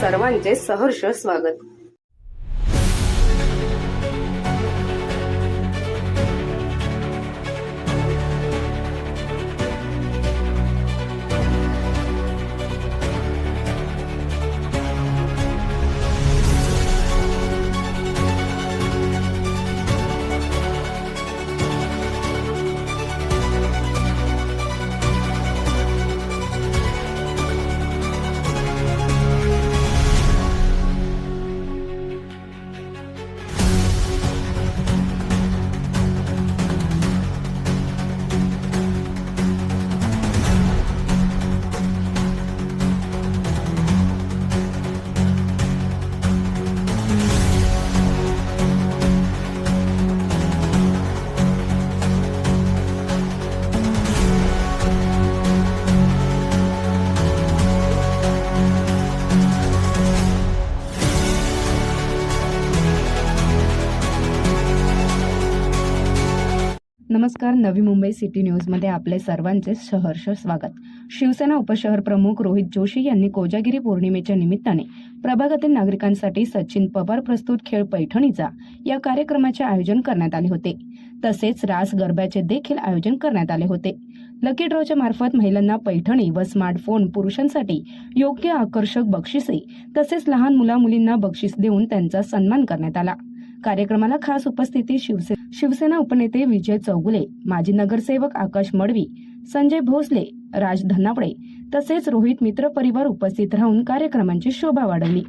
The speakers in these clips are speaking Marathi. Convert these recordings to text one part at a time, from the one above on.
सर्वांचे सहर्ष स्वागत. नमस्कार नवी मुंबई सिटी न्यूजमध्ये आपले सर्वांचे सहर्ष स्वागत. शिवसेना उपशहर प्रमुख रोहित जोशी यांनी कोजागिरी पौर्णिमेच्या निमित्ताने प्रभागातील नागरिकांसाठी सचिन पवार प्रस्तुत खेळ पैठणीचा या कार्यक्रमाचे आयोजन करण्यात आले होते. तसेच रास गरब्याचे देखील आयोजन करण्यात आले होते. लकी ड्रॉच्या मार्फत महिलांना पैठणी व स्मार्टफोन पुरुषांसाठी योग्य आकर्षक बक्षिसे तसेच लहान मुला मुलींना बक्षीस देऊन त्यांचा सन्मान करण्यात आला. कार्यक्रमाला खास उपस्थिती शिवसे शिवसेना उपनेते विजय चौगुले माजी नगरसेवक आकाश मडवी संजय भोसले राज धनावडे तसेच रोहित मित्र परिवार उपस्थित राहून कार्यक्रमांची शोभा वाढवली.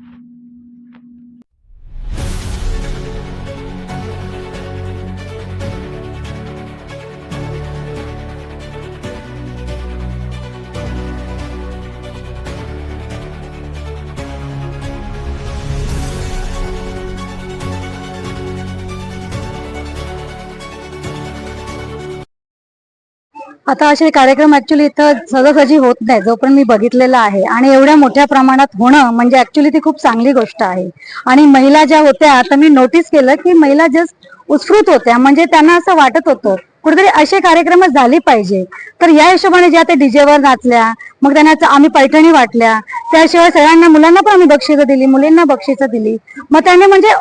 आता असे कार्यक्रम ऍक्च्युली इथं सहजासहजी होत नाही जो पण मी बघितलेला आहे. आणि एवढ्या मोठ्या प्रमाणात होणं म्हणजे ऍक्च्युली ती खूप चांगली गोष्ट आहे. आणि महिला ज्या होत्या आता मी नोटीस केलं की महिला जस्ट उत्स्फूर्त होत्या. म्हणजे त्यांना असं वाटत होतं कुठेतरी असे कार्यक्रम झाले पाहिजे. तर या हिशोबाने ज्या त्या डीजेवर नाचल्या मग त्यांना आम्ही पैठणी वाटल्या त्याशिवाय सगळ्यांना मुलांना पण आम्ही बक्षिसं दिली मुलींना बक्षिसं दिली. मग त्याने म्हणजे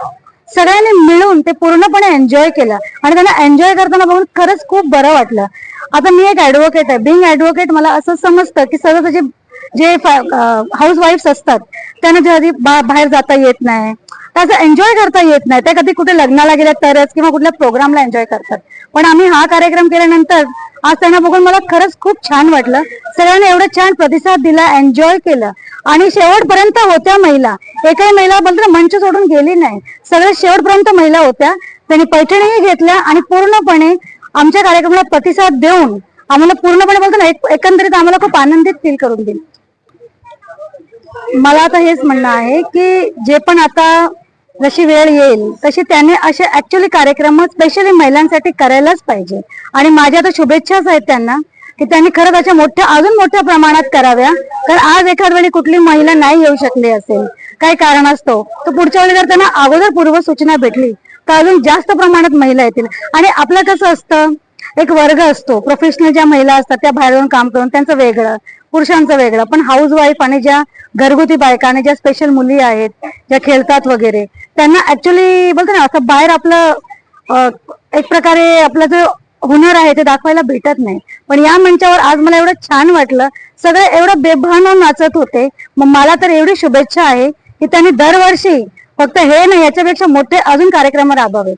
सगळ्यांनी मिळून ते पूर्णपणे एन्जॉय केलं. आणि त्यांना एन्जॉय करताना बघून खरंच खूप बरं वाटलं. आता मी एक ऍडव्होकेट आहे. बिंग ऍडव्होकेट मला असं समजतं की सर्व जे जे हाऊस वाईफ असतात त्यांना जे बा- बाहेर जाता येत नाही त्याचं एन्जॉय करता येत नाही. ते कधी कुठे लग्नाला गेल्या तरच किंवा कुठल्या प्रोग्रामला एन्जॉय करतात. पण आम्ही हा कार्यक्रम केल्यानंतर आज त्यांना बघून मला खरंच खूप छान वाटलं. सगळ्यांनी एवढं छान प्रतिसाद दिला एन्जॉय केलं. आणि शेवटपर्यंत होत्या महिला. एकही महिला बोलतो मंच सोडून गेली नाही. सगळ्या शेवटपर्यंत महिला होत्या. त्यांनी पैठणीही घेतल्या आणि पूर्णपणे आमच्या कार्यक्रमाला प्रतिसाद देऊन आम्हाला पूर्णपणे बोलतो ना एक- एकंदरीत आम्हाला खूप आनंदित फील करून देईल. मला आता हेच म्हणणं आहे की जे पण आता जशी वेळ येईल तशी त्याने असे ऍक्च्युली कार्यक्रम स्पेशली महिलांसाठी करायलाच पाहिजे. आणि माझ्या आता शुभेच्छाच आहेत त्यांना की त्यांनी खरंच अशा मोठ्या अजून मोठ्या प्रमाणात कराव्या. कारण आज एखाद वेळी कुठली महिला नाही येऊ शकली असेल काही कारण असतो तर पुढच्या वेळी जर त्यांना अगोदर पूर्व सूचना भेटली तर अजून जास्त प्रमाणात महिला येतील? आणि आपलं कसं असतं? एक वर्ग असतो. प्रोफेशनल ज्या महिला असतात त्या बाहेर जाऊन काम करून त्यांचं वेगळं पुरुषांचं वेगळं. पण हाऊस वाईफ आणि ज्या घरगुती बायका आणि ज्या स्पेशल मुली आहेत ज्या खेळतात वगैरे त्यांना ऍक्च्युली बोलतो ना असं बाहेर आपलं एक प्रकारे आपलं जो हुनर आहे ते दाखवायला भेटत नाही. पण या मंचावर आज मला एवढं छान वाटलं. सगळे एवढं बेभान नाचत होते. मग मला तर एवढी शुभेच्छा आहे की त्यांनी दरवर्षी फक्त हे नाही याच्यापेक्षा मोठे अजून कार्यक्रम राबवावेत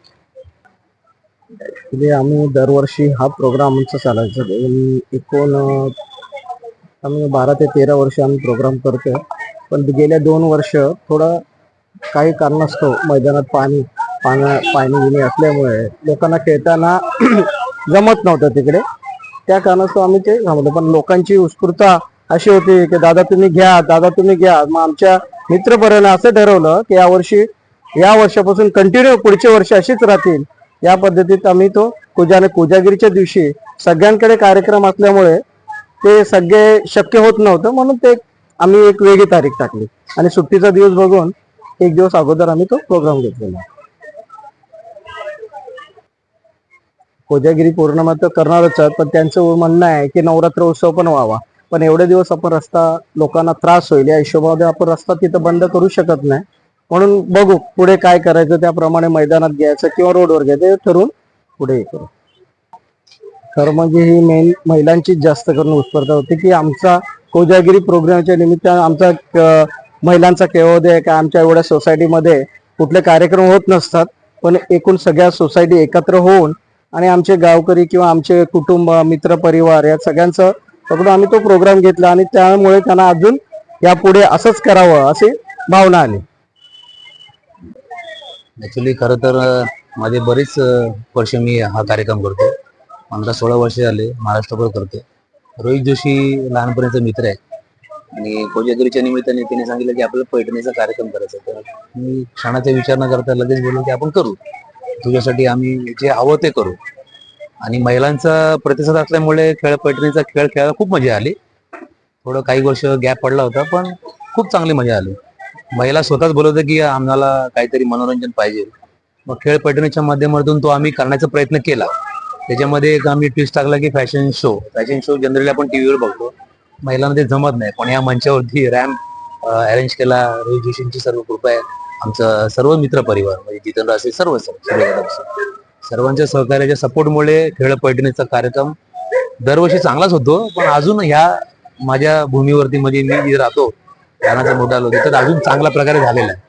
ऍक्च्युली आम्ही दरवर्षी हा प्रोग्राम आमचा चालायचा. एकूण आम्ही बारा ते तेरा वर्ष आम्ही प्रोग्राम करतोय. पण गेल्या दोन वर्ष थोडं काही कारणास्तव मैदानात पाणी पाण्या पाणी बिणी असल्यामुळे लोकांना खेळताना जमत नव्हतं तिकडे. त्या कारणास्तव आम्ही ते थांबवलं. पण लोकांची उत्स्फूर्ता अशी होती की दादा तुम्ही घ्या दादा तुम्ही घ्या. मग आमच्या मित्रपर्यंत असं ठरवलं की यावर्षी या वर्षापासून कंटिन्यू पुढचे वर्ष अशीच राहतील. या पद्धतीत आम्ही तो कुजाने कोजागिरीच्या दिवशी सगळ्यांकडे कार्यक्रम असल्यामुळे ते सगळे शक्य होत नव्हतं म्हणून ते आम्ही एक वेगळी तारीख टाकली. आणि सुट्टीचा दिवस बघून एक दिवस अगोदर आम्ही तो प्रोग्राम घेतलेला. कोजागिरी पौर्णिमा तर करणारच आहोत पण त्यांचं म्हणणं आहे की नवरात्र उत्सव पण व्हावा. पण एवढे दिवस आपण रस्ता लोकांना त्रास होईल या हिशोबामध्ये आपण रस्ता तिथं बंद करू शकत नाही. म्हणून बघू पुढे काय करायचं त्याप्रमाणे मैदानात घ्यायचं किंवा रोडवर घ्यायचं हे ठरवून पुढे हे करू. तर म्हणजे ही मेन महिलांचीच जास्त करून उत्स्पर्धा होती की आमचा कोजागिरी प्रोग्रामच्या निमित्तानं आमचा महिलांचा केवळ आहे का? आमच्या एवढ्या सोसायटीमध्ये कुठले कार्यक्रम होत नसतात पण एकूण सगळ्या सोसायटी एकत्र होऊन आणि आमचे गावकरी किंवा आमचे कुटुंब मित्र परिवार या सगळ्यांचं पकडून आम्ही तो प्रोग्राम घेतला आणि त्यामुळे त्यांना अजून यापुढे असंच करावं अशी भावना आली. ॲक्च्युली खरं तर माझे बरेच वर्ष मी हा कार्यक्रम करतो. पंधरा सोळा वर्ष झाले महाराष्ट्रभर करते. रोहित जोशी लहानपणीचा मित्र आहे. आणि कोजागिरीच्या निमित्ताने तिने सांगितलं की आपल्याला पैठणीचा कार्यक्रम करायचा तर मी क्षणाचा विचार न करता लगेच बोललो की आपण करू. तुझ्यासाठी आम्ही जे हवं ते करू. आणि महिलांचा प्रतिसाद असल्यामुळे खेळ पैठणीचा खेळ खेळायला खूप मजा आली. थोडं काही वर्ष गॅप पडला होता पण खूप चांगली मजा आली. महिला स्वतःच बोलत होत्या की आम्हाला काहीतरी मनोरंजन पाहिजे. मग खेळ पैठणीच्या माध्यमातून तो आम्ही करण्याचा प्रयत्न केला. त्याच्यामध्ये एक आम्ही ट्विस्ट टाकला की fashion show fashion show generally आपण टीव्हीवर बघतो. महिलांना ते जमत नाही. पण या मंचावरती रॅम्प अरेंज केला. रोहित जोशींची सर्व कृपा आहे. आमचा सर्व मित्र परिवार म्हणजे जितेंद्र असेल सर्व सर्व सर्वांच्या सहकार्याच्या सपोर्टमुळे खेळ पैठणीचा कार्यक्रम दरवर्षी चांगलाच होतो. पण अजून ह्या माझ्या भूमीवरती म्हणजे मी राहतो रानाचा मोठा आलो तर अजून चांगल्या प्रकारे झालेला आहे.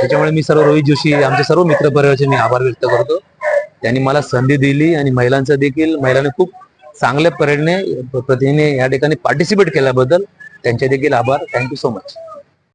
त्याच्यामुळे मी सर्व रोहित जोशी आमचे सर्व मित्रपरिवाराचे मी आभार व्यक्त करतो. त्यांनी मला संधी दिली आणि महिलांचा देखील महिलांनी खूप चांगल्या परीने प्रतिने या ठिकाणी पार्टिसिपेट केल्याबद्दल त्यांचे देखील आभार. Thank you so much